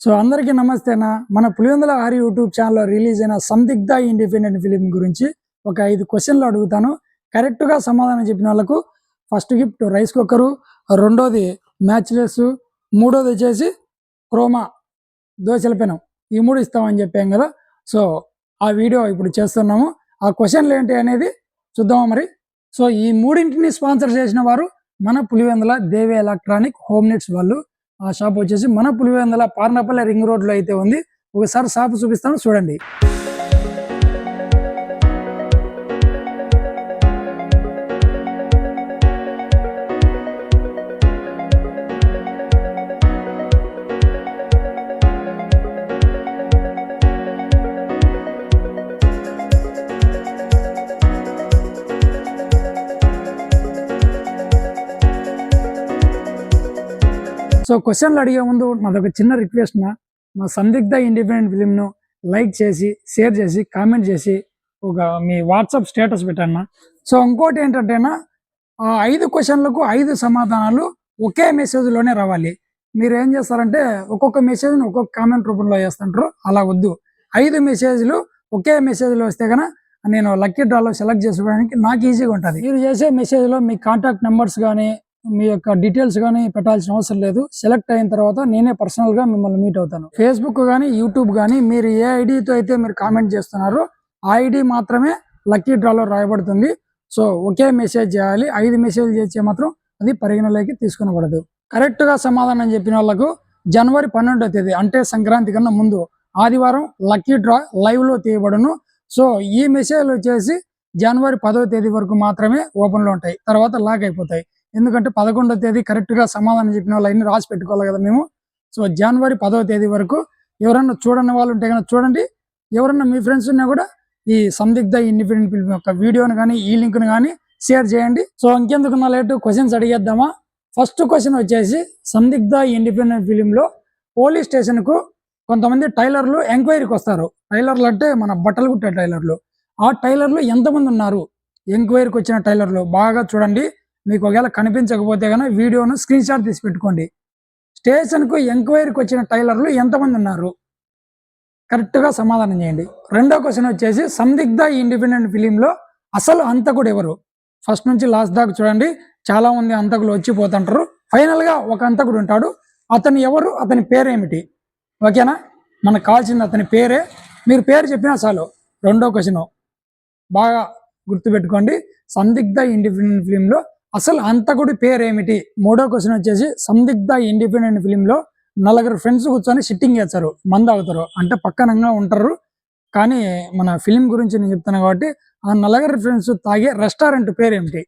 So అందరికీ నమస్తేనా? మన పులివెందుల ఆరి యూట్యూబ్ ఛానల్లో రిలీజ్ అయిన సందిగ్ధ ఇండిపెండెంట్ ఫిలిం గురించి ఒక ఐదు క్వశ్చన్లు అడుగుతాను. కరెక్ట్గా సమాధానం చెప్పిన వాళ్ళకు ఫస్ట్ గిఫ్ట్ రైస్ కుక్కరు రెండోది మ్యాచ్లెస్ మూడోది వచ్చేసి క్రోమా దోశల పెనం. ఈ మూడు ఇస్తామని చెప్పాం కదా. సో ఆ వీడియో ఇప్పుడు చేస్తున్నాము. ఆ క్వశ్చన్లు ఏంటి అనేది చూద్దామా మరి? సో ఈ మూడింటిని స్పాన్సర్ చేసిన వారు మన Pulivendula Devi electronic home needs వాళ్ళు. ఆ షాప్ వచ్చేసి మన పులివెందుల పార్నపల్లె రింగ్ రోడ్లో అయితే ఉంది. ఒకసారి షాప్ చూపిస్తాను చూడండి. సో క్వశ్చన్లు అడిగే ముందు నాదొక చిన్న రిక్వెస్ట్ నా మా సందిగ్ధ ఇండిపెండెంట్ ఫిలింను లైక్ చేసి షేర్ చేసి కామెంట్ చేసి ఒక మీ వాట్సాప్ స్టేటస్ పెట్టాను సో ఇంకోటి ఏంటంటేనా ఆ ఐదు క్వశ్చన్లకు ఐదు సమాధానాలు ఒకే మెసేజ్లోనే రావాలి. మీరు ఏం చేస్తారంటే ఒక్కొక్క మెసేజ్ని ఒక్కొక్క కామెంట్ రూపంలో చేస్తుంటారు అలా వద్దు. ఐదు మెసేజ్లు ఒకే మెసేజ్లో వస్తే కనుక నేను లక్కీ డ్రాలో సెలెక్ట్ చేసుకోవడానికి నాకు ఈజీగా ఉంటుంది. మీరు చేసే మెసేజ్లో మీ కాంటాక్ట్ నెంబర్స్ కానీ మీ యొక్క డీటెయిల్స్ కానీ పెట్టాల్సిన అవసరం లేదు. సెలెక్ట్ అయిన తర్వాత నేనే పర్సనల్గా మిమ్మల్ని మీట్ అవుతాను. ఫేస్బుక్ కానీ యూట్యూబ్ కానీ మీరు ఏ ఐడితో అయితే మీరు కామెంట్ చేస్తున్నారో ఆ ఐడి మాత్రమే లక్కీ డ్రాలో రాయబడుతుంది. సో ఒకే మెసేజ్ చేయాలి. ఐదు మెసేజ్ చేస్తే మాత్రం అది పరిగణలోకి తీసుకునబడదు. కరెక్ట్గా సమాధానం చెప్పిన వాళ్ళకు జనవరి పన్నెండో తేదీ అంటే సంక్రాంతి కన్నా ముందు ఆదివారం లక్కీ డ్రా లైవ్లో తీయబడును. సో ఈ మెసేజ్లు వచ్చేసి జనవరి పదో తేదీ వరకు మాత్రమే ఓపెన్లో ఉంటాయి. తర్వాత లాక్ అయిపోతాయి. ఎందుకంటే పదకొండో తేదీ కరెక్ట్గా సమాధానం చెప్పిన వాళ్ళు అన్ని రాసి పెట్టుకోవాలి కదా మేము. సో జనవరి పదవ తేదీ వరకు ఎవరన్నా చూడని వాళ్ళు ఉంటే కనుక చూడండి. ఎవరన్నా మీ ఫ్రెండ్స్ ఉన్నా కూడా ఈ సందిగ్ధ ఇండిపెండెంట్ ఫిల్మ్ యొక్క వీడియోని కానీ ఈ లింక్ను కానీ షేర్ చేయండి. సో ఇంకెందుకు నా లేటు క్వశ్చన్స్ అడిగేద్దామా? ఫస్ట్ క్వశ్చన్ వచ్చేసి సందిగ్ధ ఇండిపెండెంట్ ఫిలింలో పోలీస్ స్టేషన్కు కొంతమంది టైలర్లు ఎంక్వైరీకి వస్తారు. టైలర్లు అంటే మన బట్టలు కుట్టే టైలర్లు. ఆ టైలర్లు ఎంతమంది ఉన్నారు? ఎంక్వైరీకి వచ్చిన టైలర్లు బాగా చూడండి. మీకు ఒకవేళ కనిపించకపోతే కనుక వీడియోను స్క్రీన్ షాట్ తీసి పెట్టుకోండి. స్టేషన్కు ఎంక్వైరీకి వచ్చిన టైలర్లు ఎంతమంది ఉన్నారు? కరెక్ట్గా సమాధానం చేయండి. రెండో క్వశ్చన్ వచ్చేసి సందిగ్ధ ఇండిపెండెంట్ ఫిలింలో అసలు అంతకుడు ఎవరు? ఫస్ట్ నుంచి లాస్ట్ దాకా చూడండి. చాలామంది అంతకులు వచ్చిపోతుంటారు ఫైనల్గా ఒక అంతకుడు ఉంటాడు. అతను ఎవరు? అతని పేరేమిటి? ఓకేనా? మనకు కావాల్సింది అతని పేరే. మీరు పేరు చెప్పినా చాలు. రెండో క్వశ్చన్ బాగా గుర్తుపెట్టుకోండి. సందిగ్ధ ఇండిపెండెంట్ ఫిలింలో అసలు అంతకుడి పేరేమిటి? మూడో క్వశ్చన్ వచ్చేసి సందిగ్ధ ఇండిపెండెంట్ ఫిలింలో నలుగురు ఫ్రెండ్స్ కూర్చొని సిట్టింగ్ చేస్తారు మంద అవుతారు అంటే పక్కనంగా ఉంటారు. కానీ మన ఫిలిం గురించి నేను చెప్తాను కాబట్టి ఆ నలుగురు ఫ్రెండ్స్ తాగే రెస్టారెంట్ పేరేమిటి?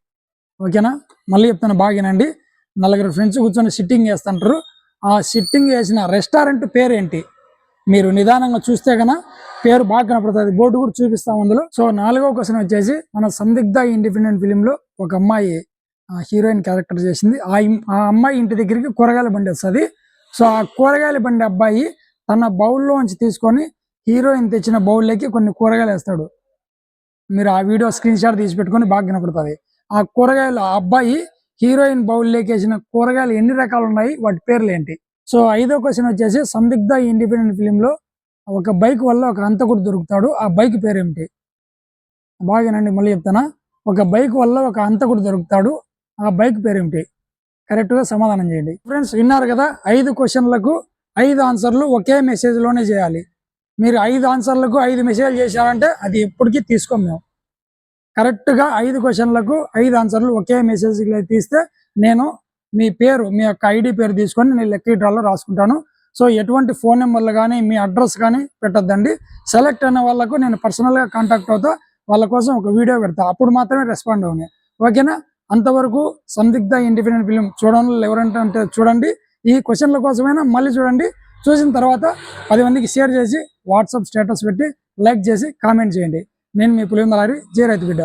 ఓకేనా? మళ్ళీ చెప్తాను బాగానండి. నలుగురు ఫ్రెండ్స్ కూర్చొని సిట్టింగ్ చేస్తుంటారు. ఆ సిట్టింగ్ చేసిన రెస్టారెంట్ పేరేంటి? మీరు నిదానంగా చూస్తే కన పేరు బాగా కనపడుతుంది. బోర్డు కూడా చూపిస్తాం అందులో. సో నాలుగో క్వశ్చన్ వచ్చేసి మన సందిగ్ధ ఇండిపెండెంట్ ఫిలింలో ఒక అమ్మాయి హీరోయిన్ క్యారెక్టర్ చేసింది. ఆ ఆ అమ్మాయి ఇంటి దగ్గరికి కూరగాయల బండి వస్తుంది. సో ఆ కూరగాయల బండి అబ్బాయి తన బౌల్లోంచి తీసుకొని హీరోయిన్ తెచ్చిన బౌల్లోకి కొన్ని కూరగాయలు వేస్తాడు. మీరు ఆ వీడియో స్క్రీన్ షాట్ తీసి పెట్టుకొని బాగా కనపడుతుంది ఆ కూరగాయలు ఆ అబ్బాయి హీరోయిన్ బౌల్లోకి వేసిన కూరగాయలు ఎన్ని రకాలు ఉన్నాయి వాటి పేర్లు ఏంటి? సో ఐదో క్వశ్చన్ వచ్చేసి సందిగ్ధ ఇండిపెండెంట్ ఫిలింలో ఒక బైక్ వల్ల ఒక అంతకుడు దొరుకుతాడు. ఆ బైక్ పేరేమిటి? బాగానండి మళ్ళీ చెప్తానా? ఒక బైక్ వల్ల ఒక అంతకుడు దొరుకుతాడు. ఆ బైక్ పేరేమిటి? కరెక్ట్గా సమాధానం చేయండి. ఫ్రెండ్స్ విన్నారు కదా ఐదు క్వశ్చన్లకు ఐదు ఆన్సర్లు ఒకే మెసేజ్లోనే చేయాలి. మీరు ఐదు ఆన్సర్లకు ఐదు మెసేజ్ చేశారంటే అది ఎప్పటికీ తీసుకోం మేము. కరెక్ట్గా ఐదు క్వశ్చన్లకు ఐదు ఆన్సర్లు ఒకే మెసేజ్లో తీస్తే నేను మీ పేరు మీ యొక్క ఐడి పేరు తీసుకొని నేను లెక్కీ డ్రాలో రాసుకుంటాను. సో ఎటువంటి ఫోన్ నెంబర్లు కానీ మీ అడ్రస్ కానీ పెట్టద్దండి. సెలెక్ట్ అయిన వాళ్ళకు నేను పర్సనల్గా కాంటాక్ట్ అవుతా వాళ్ళ కోసం ఒక వీడియో పెడతా. అప్పుడు మాత్రమే రెస్పాండ్ అవును. ఓకేనా అంతవరకు సందిగ్ధ ఇండిపెండెంట్ ఫిలిం చూడడం ఎవరంటే అంటే చూడండి. ఈ క్వశ్చన్ల కోసమైనా మళ్ళీ చూడండి. చూసిన తర్వాత పది మందికి షేర్ చేసి వాట్సాప్ స్టేటస్ పెట్టి లైక్ చేసి కామెంట్ చేయండి. నేను మీ పులిందలారి జే రైతు బిడ్డ.